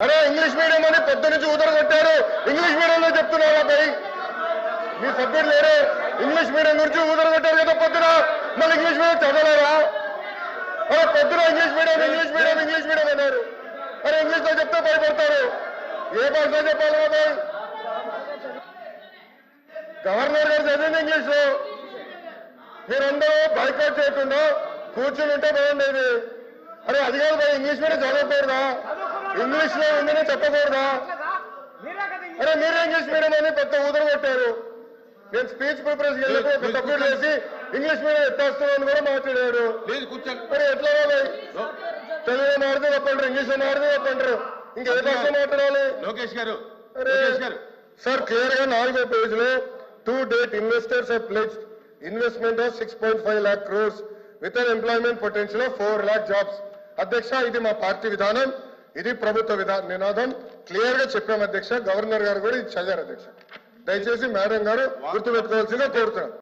అరే English medium అని పొద్దు నుంచి ఉదర కొట్టారు. ఇంగ్లీష్ మీడియంలో చెప్తున్నారా పై మీ సభ్యుడు లేరే. ఇంగ్లీష్ మీడియం గురించి ఉదర కొట్టారు కదా పొద్దున. మళ్ళీ ఇంగ్లీష్ మీడియం చదవలేరా అరే పొద్దున English medium English medium English medium అన్నారు. అరే ఇంగ్లీష్లో చెప్తే భయపడతారు. ఏ భాషలో చెప్పాలి భయ్ గవర్నర్ గారు చదివింది ఇంగ్లీష్. లో మీరందరూ బైకౌట్ చేయకుండా కూర్చుని ఉంటే బాగుండేది అరే అది కాదు ఇంగ్లీష్ మీడియం చదవకూడదా ఇంగ్లీష్లో ఉందని చెప్పకూడదా? అరే మీరే ఇంగ్లీష్ మీడియం అని పెద్ద ఊదర కొట్టారు. నేను స్పీచ్ ప్రిపరేషన్ వెళ్ళినప్పుడు సభ్యుడు చేసి ఇంగ్లీష్ మీడియం ఎత్తేస్తున్నాను కూడా మాట్లాడాడు. ప్లీజ్ కూర్చోండి. మరి ఎట్లా వాళ్ళు తెలుగులో మాడితే చెప్పంటారు ఇంగ్లీష్లో మాడితే చెప్పంటారు ఇంకా ఏ భాష మాట్లాడాలి? లోకేష్ గారు సార్ క్లియర్గా నాలుగో పేజ్లో to date investors pledged investment of six point five lakh crores with an employment potential of four lakh jobs అధ్యక్ష ఇది మా పార్టీ విధానం. ఇది ప్రభుత్వ విధాన. నినాదం క్లియర్గా చెప్పాము అధ్యక్ష. గవర్నర్ గారు కూడా ఇది చదివారు అధ్యక్ష. దయచేసి మేడం గారు గుర్తుపెట్టుకోవాల్సిందిగా కోరుతున్నాం